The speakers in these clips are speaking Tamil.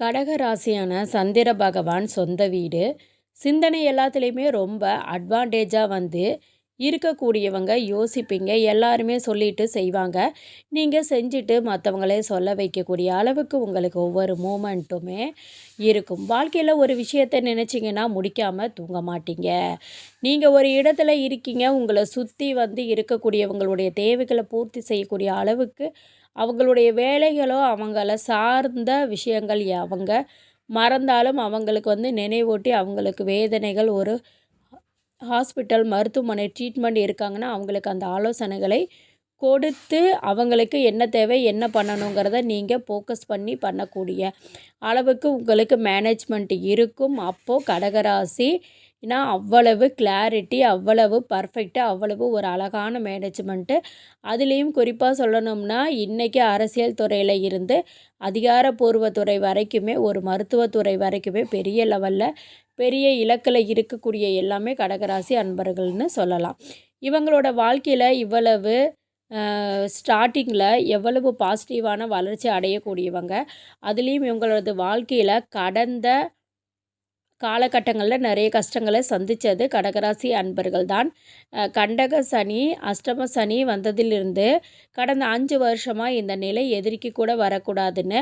கடக ராசியான சந்திர பகவான் சொந்த வீடு. சிந்தனை எல்லாத்துலேயுமே ரொம்ப அட்வான்டேஜாக வந்து இருக்கக்கூடியவங்க யோசிப்பீங்க. எல்லாருமே சொல்லிட்டு செய்வாங்க. நீங்கள் செஞ்சுட்டு மற்றவங்களே சொல்ல வைக்கக்கூடிய அளவுக்கு உங்களுக்கு ஒவ்வொரு மூமெண்ட்டுமே இருக்கும். வாழ்க்கையில் ஒரு விஷயத்தை நினச்சிங்கன்னா முடிக்காமல் தூங்க மாட்டீங்க. நீங்கள் ஒரு இடத்துல இருக்கீங்க. உங்களை சுற்றி வந்து இருக்கக்கூடியவங்களுடைய தேவைகளை பூர்த்தி செய்யக்கூடிய அளவுக்கு அவங்களுடைய வேலைகளோ அவங்கள சார்ந்த விஷயங்கள் அவங்க மறந்தாலும் அவங்களுக்கு வந்து நினைவூட்டி அவங்களுக்கு வேதனைகள் ஒரு ஹாஸ்பிட்டல் மருத்துவமனை ட்ரீட்மெண்ட் இருக்காங்கன்னா அவங்களுக்கு அந்த ஆலோசனைகளை கொடுத்து அவங்களுக்கு என்ன தேவை என்ன பண்ணணுங்கிறத நீங்கள் ஃபோக்கஸ் பண்ணி பண்ணக்கூடிய அளவுக்கு உங்களுக்கு மேனேஜ்மெண்ட் இருக்கும். அப்போது கடகராசி ஏன்னா அவ்வளவு கிளாரிட்டி அவ்வளவு பர்ஃபெக்டாக அவ்வளவு ஒரு அழகான மேனேஜ்மெண்ட்டு அதுலேயும் குறிப்பாக சொல்லணும்னா இன்றைக்கி அரசியல் துறையில் இருந்து அதிகாரப்பூர்வத்துறை வரைக்குமே ஒரு மருத்துவத்துறை வரைக்குமே பெரிய லெவலில் பெரிய இலக்கில் இருக்கக்கூடிய எல்லாமே கடகராசி அன்பர்கள்னு சொல்லலாம். இவங்களோட வாழ்க்கையில் இவ்வளவு ஸ்டார்டிங்கில் எவ்வளவு பாசிட்டிவான வளர்ச்சி அடையக்கூடியவங்க அதுலேயும் இவங்களது வாழ்க்கையில் கடந்த காலகட்டங்களில் நிறைய கஷ்டங்களை சந்தித்தது கடகராசி அன்பர்கள் தான் கண்டக சனி அஷ்டம சனி வந்ததிலிருந்து கடந்த அஞ்சு வருஷமாக இந்த நிலை எதிர்க்கு கூட வரக்கூடாதுன்னு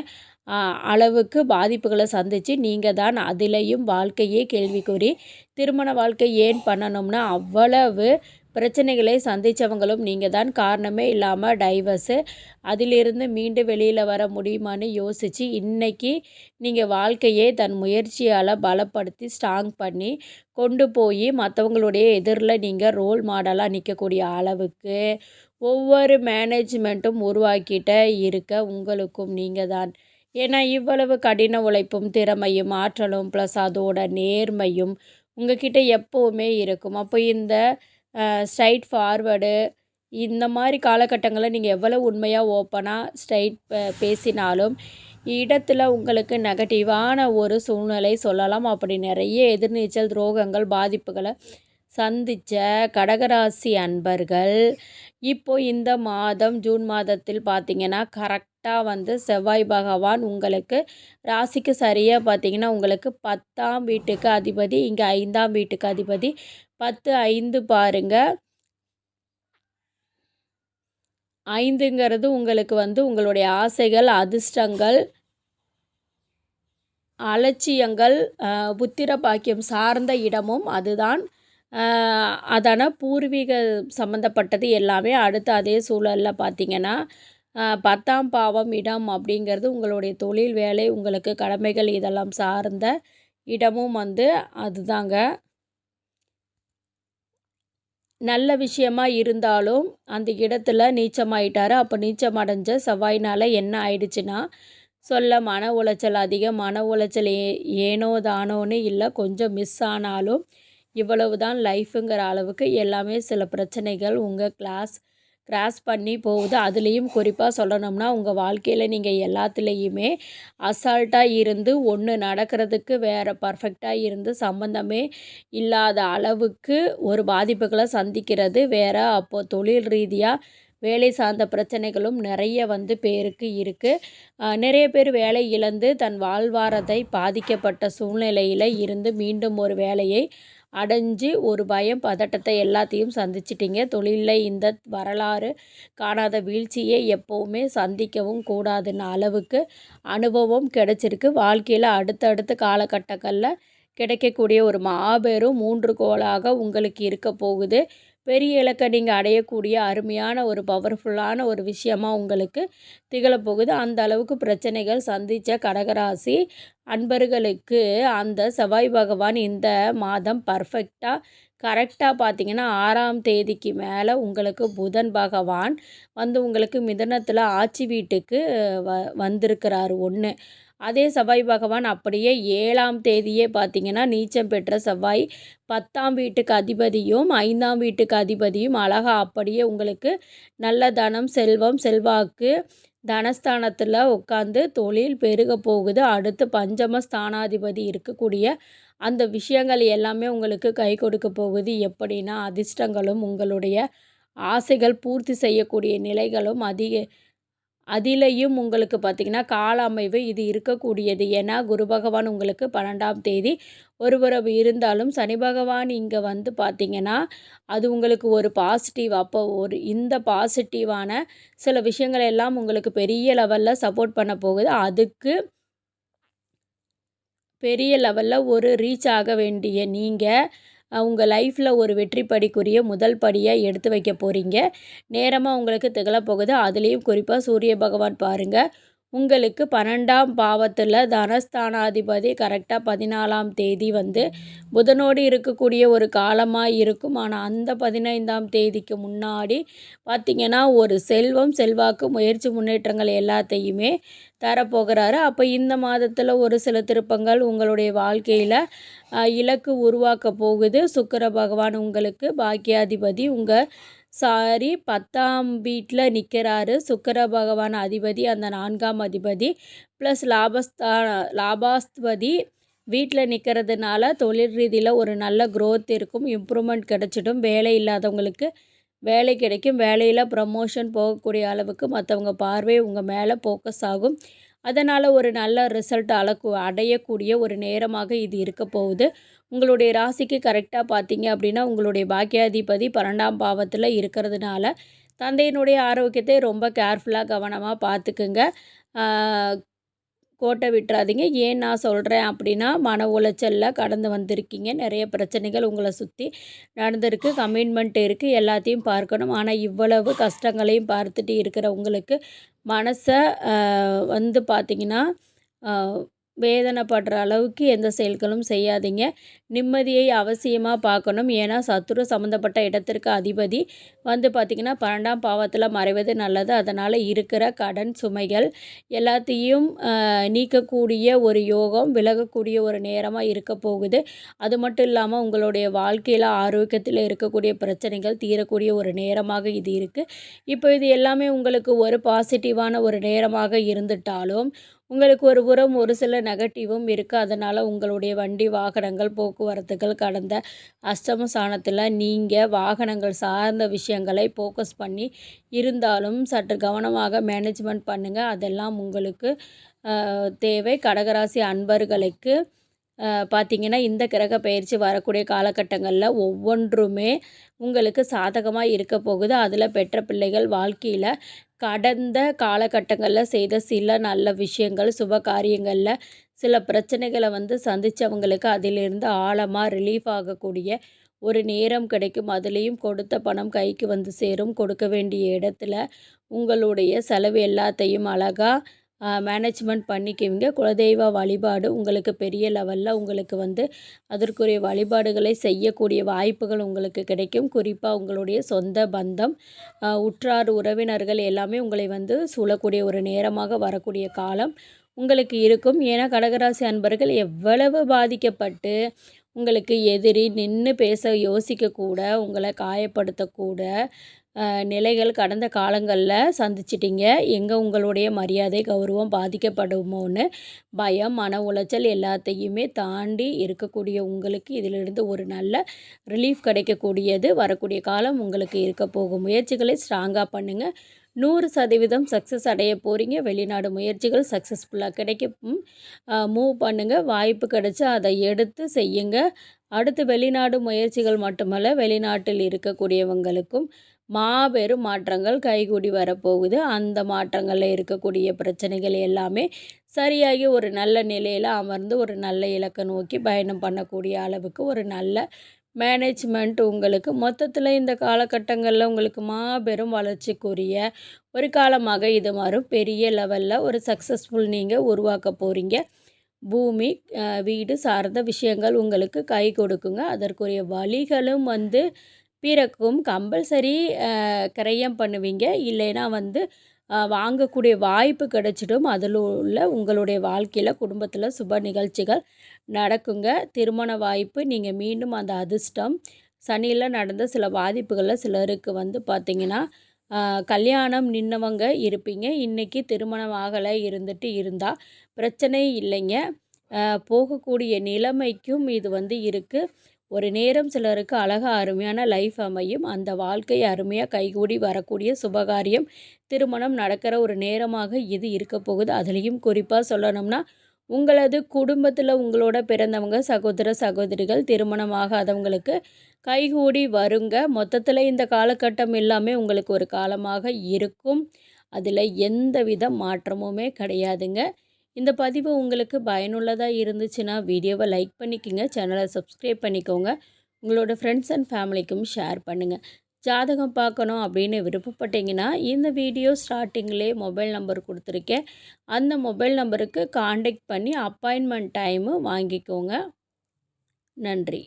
அளவுக்கு பாதிப்புகளை சந்தித்து நீங்கள் தான் அதிலையும் வாழ்க்கையே கேள்விக்குறி. திருமண வாழ்க்கை ஏன் பண்ணணும்னா அவ்வளவு பிரச்சனைகளை சந்தித்தவங்களும் நீங்கள் தான் காரணமே இல்லாமல் டைவர்ஸு அதிலிருந்து மீண்டு வெளியில் வர முடியுமான்னு யோசித்து இன்றைக்கி நீங்கள் வாழ்க்கையே தன் முயற்சியால் பலப்படுத்தி ஸ்ட்ராங் பண்ணி கொண்டு போய் மற்றவங்களுடைய எதிரில் நீங்கள் ரோல் மாடலாக நிற்கக்கூடிய அளவுக்கு ஒவ்வொரு மேனேஜ்மெண்ட்டும் உருவாக்கிட்ட இருக்க உங்களுக்கும் நீங்கள் தான் ஏன்னா இவ்வளவு கடின உழைப்பும் திறமையும் ஆற்றலும் ப்ளஸ் அதோட நேர்மையும் உங்ககிட்ட எப்போவுமே இருக்கும். அப்போ இந்த ஸ்ட்ரைட் ஃபார்வேர்டு இந்த மாதிரி காலகட்டங்களில் நீங்கள் எவ்வளோ உண்மையாக ஓப்பனாக ஸ்ட்ரைட் பேசினாலும் இடத்துல உங்களுக்கு நெகட்டிவான ஒரு சூழ்நிலை சொல்லலாம். அப்படி நிறைய எதிர்நீச்சல் துரோகங்கள் பாதிப்புகளை சந்தித்த கடகராசி அன்பர்கள் இப்போ இந்த மாதம் ஜூன் மாதத்தில் பார்த்திங்கன்னா கரெக்டாக வந்து செவ்வாய் பகவான் உங்களுக்கு ராசிக்கு சரியாக பார்த்திங்கன்னா உங்களுக்கு பத்தாம் வீட்டுக்கு அதிபதி இங்கே ஐந்தாம் வீட்டுக்கு அதிபதி. பத்து ஐந்து பாருங்கள் ஐந்துங்கிறது உங்களுக்கு வந்து உங்களுடைய ஆசைகள் அதிர்ஷ்டங்கள் அலட்சியங்கள் புத்திர பாக்கியம் சார்ந்த இடமும் அதுதான். அதான பூர்வீக சம்மந்தப்பட்டது எல்லாமே அடுத்து அதே சூழலில் பார்த்திங்கன்னா பத்தாம் பாவம் இடம் அப்படிங்கிறது உங்களுடைய தொழில் வேலை உங்களுக்கு கடமைகள் இதெல்லாம் சார்ந்த இடமும் வந்து அதுதாங்க. நல்ல விஷயமா இருந்தாலும் அந்த இடத்துல நீச்சமாயிட்டார். அப்போ நீச்சம் அடைஞ்ச செவ்வாயினால் என்ன ஆயிடுச்சுன்னா சொல்ல மன உளைச்சல் அதிகம் மன உளைச்சல் ஏ ஏனோ தானோன்னு இல்லை கொஞ்சம் மிஸ் ஆனாலும் இவ்வளவு தான் லைஃபுங்கிற அளவுக்கு எல்லாமே சில பிரச்சனைகள் உங்கள் கிளாஸ் கிராஸ் பண்ணி போகுது. அதுலேயும் குறிப்பாக சொல்லணும்னா உங்கள் வாழ்க்கையில் நீங்கள் எல்லாத்துலேயுமே அசால்ட்டாக இருந்து ஒன்று நடக்கிறதுக்கு வேறு பர்ஃபெக்டாக இருந்து சம்மந்தமே இல்லாத அளவுக்கு ஒரு பாதிப்புகளை சந்திக்கிறது. வேறு அப்போது தொழில் ரீதியாக வேலை சார்ந்த பிரச்சனைகளும் நிறைய வந்து பேருக்கு இருக்குது நிறைய பேர் வேலை இழந்து தன் வாழ்வாரத்தை பாதிக்கப்பட்ட சூழ்நிலையில் இருந்து மீண்டும் ஒரு வேலையை அடைஞ்சு ஒரு பயம் பதட்டத்தை எல்லாத்தையும் சந்திச்சிட்டிங்க. தொழிலில் இந்த வரலாறு காணாத வீழ்ச்சியை எப்போவுமே சந்திக்கவும் கூடாதுன்னு அளவுக்கு அனுபவம் கிடைச்சிருக்கு. வாழ்க்கையில் அடுத்தடுத்த காலகட்டங்களில் கிடைக்கக்கூடிய ஒரு மாபெரும் மூன்று கோளாக உங்களுக்கு இருக்க போகுது. பெரிய இலக்கை நீங்கள் அடையக்கூடிய அருமையான ஒரு பவர்ஃபுல்லான ஒரு விஷயமாக உங்களுக்கு திகழப்போகுது. அந்த அளவுக்கு பிரச்சனைகள் சந்தித்த கடகராசி அன்பர்களுக்கு அந்த செவ்வாய் பகவான் இந்த மாதம் பர்ஃபெக்டாக கரெக்டாக பார்த்தீங்கன்னா ஆறாம் தேதிக்கு மேலே உங்களுக்கு புதன் பகவான் வந்து உங்களுக்கு மிதனத்தில் ஆட்சி வீட்டுக்கு வ வந்திருக்கிறாரு ஒன்று அதே செவ்வாய் பகவான் அப்படியே ஏழாம் தேதியே பார்த்திங்கன்னா நீச்சம் பெற்ற செவ்வாய். பத்தாம் வீட்டுக்கு அதிபதியும் ஐந்தாம் வீட்டுக்கு அதிபதியும் அழகாக அப்படியே உங்களுக்கு நல்ல தனம் செல்வம் செல்வாக்கு தனஸ்தானத்தில் உட்காந்து தொழில் பெருக போகுது. அடுத்து பஞ்சம ஸ்தானாதிபதி இருக்கக்கூடிய அந்த விஷயங்கள் எல்லாமே உங்களுக்கு கை கொடுக்க போகுது. எப்படின்னா அதிர்ஷ்டங்களும் உங்களுடைய ஆசைகள் பூர்த்தி செய்யக்கூடிய நிலைகளும் அதிக அதிலையும் உங்களுக்கு பார்த்திங்கன்னா கால அமைவு இது இருக்கக்கூடியது. ஏன்னா குரு பகவான் உங்களுக்கு பன்னெண்டாம் தேதி ஒருபுறம் இருந்தாலும் சனி பகவான் இங்கே வந்து பார்த்திங்கன்னா அது உங்களுக்கு ஒரு பாசிட்டிவ் அப்போ ஒரு இந்த பாசிட்டிவான சில விஷயங்கள் எல்லாம் உங்களுக்கு பெரிய லெவலில் சப்போர்ட் பண்ண போகுது. அதுக்கு பெரிய லெவலில் ஒரு ரீச் ஆக வேண்டிய நீங்கள் உங்கள் லைஃப்பில் ஒரு வெற்றி படிக்குரிய முதல் படியாக எடுத்து வைக்க போகிறீங்க நேரமாக உங்களுக்கு திகழப்போகுது அதுலேயும் குறிப்பாக சூரிய பகவான் பாருங்கள் உங்களுக்கு பன்னெண்டாம் பாவத்தில் தனஸ்தானாதிபதி கரெக்டாக பதினாலாம் தேதி வந்து புதனோடு இருக்கக்கூடிய ஒரு காலமாக இருக்கும். ஆனால் அந்த பதினைந்தாம் தேதிக்கு முன்னாடி பார்த்திங்கன்னா ஒரு செல்வம் செல்வாக்கு முயற்சி முன்னேற்றங்கள் எல்லாத்தையுமே தரப்போகிறாரு. அப்போ இந்த மாதத்தில் ஒரு சில திருப்பங்கள் உங்களுடைய வாழ்க்கையில் இலக்கு உருவாக்க போகுது. சுக்கர பகவான் உங்களுக்கு பாக்கியாதிபதி உங்கள் சாரி பத்தாம் வீட்டில் நிற்கிறாரு சுக்கர பகவான் அதிபதி அந்த நான்காம் அதிபதி ப்ளஸ் லாபஸ்தா லாபாஸ்பதி வீட்டில் நிற்கிறதுனால தொழில் ரீதியில் ஒரு நல்ல க்ரோத் இருக்கும். இம்ப்ரூவ்மெண்ட் கிடச்சிடும். வேலை இல்லாதவங்களுக்கு வேலை கிடைக்கும். வேலையில் ப்ரமோஷன் போகக்கூடிய அளவுக்கு மற்றவங்க பார்வை உங்கள் மேலே ஃபோக்கஸ் ஆகும். அதனால் ஒரு நல்ல ரிசல்ட் அளக்கு அடையக்கூடிய ஒரு நேரமாக இது இருக்க போகுது. உங்களுடைய ராசிக்கு கரெக்டாக பார்த்தீங்க அப்படின்னா உங்களுடைய பாக்கியாதிபதி பன்னெண்டாம் பாவத்தில் இருக்கிறதுனால தந்தையினுடைய ஆரோக்கியத்தை ரொம்ப கேர்ஃபுல்லாக கவனமாக பார்த்துக்குங்க கோட்டை விட்டுறாதீங்க. ஏன் நான் சொல்கிறேன் அப்படின்னா மன உளைச்சலில் கடந்து வந்திருக்கீங்க. நிறைய பிரச்சனைகள் உங்களை சுற்றி நடந்திருக்கு. கமிட்மெண்ட் இருக்குது எல்லாத்தையும் பார்க்கணும். ஆனால் இவ்வளவு கஷ்டங்களையும் பார்த்துட்டு இருக்கிற உங்களுக்கு மனசை வந்து பார்த்திங்கன்னா வேதனைப்படுற அளவுக்கு எந்த செயல்களும் செய்யாதீங்க. நிம்மதியை அவசியமாக பார்க்கணும். ஏன்னா சத்துரு சம்மந்தப்பட்ட இடத்திற்கு அதிபதி வந்து பார்த்திங்கன்னா பன்னெண்டாம் பாவத்தில் மறைவது நல்லது. அதனால் இருக்கிற கடன் சுமைகள் எல்லாத்தையும் நீக்கக்கூடிய ஒரு யோகம் விலகக்கூடிய ஒரு நேரமாக இருக்க போகுது. அது மட்டும் இல்லாமல் உங்களுடைய வாழ்க்கையில் ஆரோக்கியத்தில் இருக்கக்கூடிய பிரச்சனைகள் தீரக்கூடிய ஒரு நேரமாக இது இருக்குது இப்போ இது எல்லாமே உங்களுக்கு ஒரு பாசிட்டிவான ஒரு நேரமாக இருந்துட்டாலும் உங்களுக்கு ஒரு புறம் ஒரு சில நெகட்டிவும் இருக்குது அதனால் உங்களுடைய வண்டி வாகனங்கள் போக்குவரத்துகள் கடந்த அஷ்டம ஸ்தானத்தில் நீங்கள் வாகனங்கள் சார்ந்த விஷயங்களை ஃபோக்கஸ் பண்ணி இருந்தாலும் சற்று கவனமாக மேனேஜ்மெண்ட் பண்ணுங்கள் அதெல்லாம் உங்களுக்கு தேவை. கடகராசி அன்பர்களுக்கு பார்த்திங்கன்னா இந்த கிரக பயிற்சி வரக்கூடிய காலகட்டங்களில் ஒவ்வொன்றுமே உங்களுக்கு சாதகமாக இருக்க போகுது. அதில் பெற்ற பிள்ளைகள் வாழ்க்கையில் கடந்த காலகட்டங்களில் செய்த சில நல்ல விஷயங்கள் சுப காரியங்களில் சில பிரச்சனைகளை வந்து சந்தித்தவங்களுக்கு அதிலிருந்து ஆழமாக ரிலீஃப் ஆகக்கூடிய ஒரு நேரம் கிடைக்கும். அதுலேயும் கொடுத்த பணம் கைக்கு வந்து சேரும். கொடுக்க வேண்டிய இடத்துல உங்களுடைய செலவு எல்லாத்தையும் அழகாக மேனேஜ்மெண்ட் பண்ணிக்குவீங்க. குலதெய்வ வழிபாடு உங்களுக்கு பெரிய லெவலில் உங்களுக்கு வந்து அதற்குரிய வழிபாடுகளை செய்யக்கூடிய வாய்ப்புகள் உங்களுக்கு கிடைக்கும். குறிப்பாக உங்களுடைய சொந்த பந்தம் உற்றார் உறவினர்கள் எல்லாமே உங்களை வந்து சூழக்கூடிய ஒரு நேரமாக வரக்கூடிய காலம் உங்களுக்கு இருக்கும். ஏன்னா கடகராசி அன்பர்கள் எவ்வளவு பாதிக்கப்பட்டு உங்களுக்கு எதிரி நின்று பேச யோசிக்கக்கூட உங்களை காயப்படுத்தக்கூட நிலைகள் கடந்த காலங்களில் சந்திச்சிட்டிங்க. எங்கே உங்களுடைய மரியாதை கௌரவம் பாதிக்கப்படுமோன்னு பயம் மன உளைச்சல் எல்லாத்தையுமே தாண்டி இருக்கக்கூடிய உங்களுக்கு இதிலிருந்து ஒரு நல்ல ரிலீஃப் கிடைக்கக்கூடியது. வரக்கூடிய காலம் உங்களுக்கு இருக்க போகும். முயற்சிகளை ஸ்ட்ராங்காக பண்ணுங்கள் நூறு சதவீதம் சக்ஸஸ் அடைய போகிறீங்க வெளிநாடு முயற்சிகள் சக்ஸஸ்ஃபுல்லாக கிடைக்கும். மூவ் பண்ணுங்கள் வாய்ப்பு கிடைச்சா அதை எடுத்து செய்யுங்க. அடுத்து வெளிநாடு முயற்சிகள் மட்டுமல்ல வெளிநாட்டில் இருக்கக்கூடியவங்களுக்கும் மாபெரும் மாற்றங்கள் கைகூடி வரப்போகுது. அந்த மாற்றங்களில் இருக்கக்கூடிய பிரச்சனைகள் எல்லாமே சரியாகி ஒரு நல்ல நிலையில் அமர்ந்து ஒரு நல்ல இலக்கை நோக்கி பயணம் பண்ணக்கூடிய அளவுக்கு ஒரு நல்ல மேனேஜ்மெண்ட் உங்களுக்கு. மொத்தத்தில் இந்த காலகட்டங்களில் உங்களுக்கு மாபெரும் வளர்ச்சிக்குரிய ஒரு காலமாக இது மாறும். பெரிய லெவலில் ஒரு சக்ஸஸ்ஃபுல் நீங்கள் உருவாக்க போகிறீங்க பூமி வீடு சார்ந்த விஷயங்கள் உங்களுக்கு கை கொடுக்குங்க. அதற்குரிய வழிகளும் வந்து பிறக்கும் கம்பல்சரி கிரயம் பண்ணுவீங்க. இல்லைன்னா வந்து வாங்கக்கூடிய வாய்ப்பு கிடைச்சிடும். அதில் உள்ள உங்களுடைய வாழ்க்கையில் குடும்பத்தில் சுப நிகழ்ச்சிகள் நடக்குங்க. திருமண வாய்ப்பு நீங்கள் மீண்டும் அந்த அதிர்ஷ்டம். சனியில் நடந்த சில பாதிப்புகளில் சிலருக்கு வந்து பார்த்திங்கன்னா கல்யாணம் நின்னவங்க இருப்பீங்க. இன்றைக்கி திருமணம் ஆகலை இருந்துட்டு இருந்தால் பிரச்சனை இல்லைங்க. போகக்கூடிய நிலைமைக்கும் இது வந்து இருக்குது ஒரு நேரம் சிலருக்கு அழகாக அருமையான லைஃப் அமையும். அந்த வாழ்க்கை அருமையாக கைகூடி வரக்கூடிய சுபகாரியம் திருமணம் நடக்கிற ஒரு நேரமாக இது இருக்க போகுது. அதுலேயும் குறிப்பாக சொல்லணும்னா உங்களது குடும்பத்தில் உங்களோட பிறந்தவங்க சகோதர சகோதரிகள் திருமணம் ஆகாதவங்களுக்கு கைகூடி வருங்க. மொத்தத்தில் இந்த காலகட்டம் எல்லாமே உங்களுக்கு ஒரு காலமாக இருக்கும். அதில் எந்த வித மாற்றமுமே கிடையாதுங்க. இந்த பதிவு உங்களுக்கு பயனுள்ளதாக இருந்துச்சுன்னா வீடியோவை லைக் பண்ணிக்கோங்க சேனலை சப்ஸ்கிரைப் பண்ணிக்கோங்க. உங்களோட ஃப்ரெண்ட்ஸ் அண்ட் ஃபேமிலிக்கும் ஷேர் பண்ணுங்கள் ஜாதகம் பார்க்கணும் அப்படின்னு விருப்பப்பட்டீங்கன்னா இந்த வீடியோ ஸ்டார்டிங்லேயே மொபைல் நம்பர் கொடுத்துருக்கேன். அந்த மொபைல் நம்பருக்கு காண்டாக்ட் பண்ணி அப்பாயின்மெண்ட் டைமு வாங்கிக்கோங்க. நன்றி.